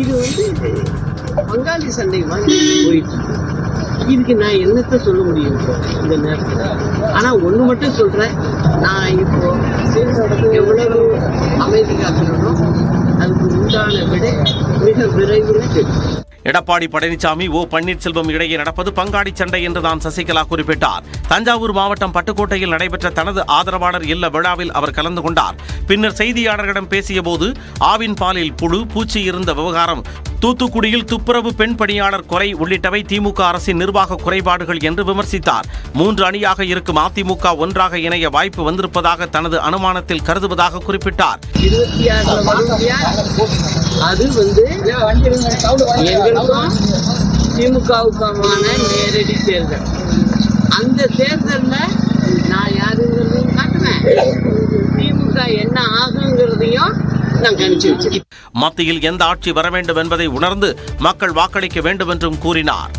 இது வந்து பங்காளி சண்டை மாதிரி போயிட்டு இதுக்கு நான் என்னத்தை சொல்ல முடியும் இந்த நேரத்தில். ஆனால் ஒன்று மட்டும் சொல்கிறேன் நான் இப்போ எவ்வளவு அமைதி காக்கணும் அதுக்கு உண்டான விட மிக விரைவில் தெரியும் எடப்பாடி பழனிசாமி ஓ பன்னீர்செல்வம் இடையே நடப்பது பங்காளி சண்டை என்று தான் சசிகலா குறிப்பிட்டார். தஞ்சாவூர் மாவட்டம் பட்டுக்கோட்டையில் நடைபெற்ற தனது ஆதரவாளர் இல்ல விழாவில் அவர் கலந்து கொண்டார். பின்னர் செய்தியாளர்களிடம் பேசியபோது ஆவின் பாலில் புழு பூச்சி இருந்த விவகாரம் தூத்துக்குடியில் துப்புரவு பெண் பணியாளர் குறை உள்ளிட்டவை திமுக அரசின் நிர்வாக குறைபாடுகள் என்று விமர்சித்தார். மூன்று அணியாக இருக்கும் அதிமுக ஒன்றாக இணைய வாய்ப்பு வந்திருப்பதாக தனது அனுமானத்தில் கருதுவதாக குறிப்பிட்டார். அது வந்து எங்களுக்கும் திமுகவுக்குமான நேரடி தேர்தல். அந்த தேர்தலில் நான் யாருங்கிறதையும் காட்டுவேன் திமுக என்ன ஆகுங்கிறதையும் மத்தியில் எந்த ஆட்சி வர வேண்டும் என்பதை உணர்ந்து மக்கள் வாக்களிக்க வேண்டும் என்றும் கூறினார்.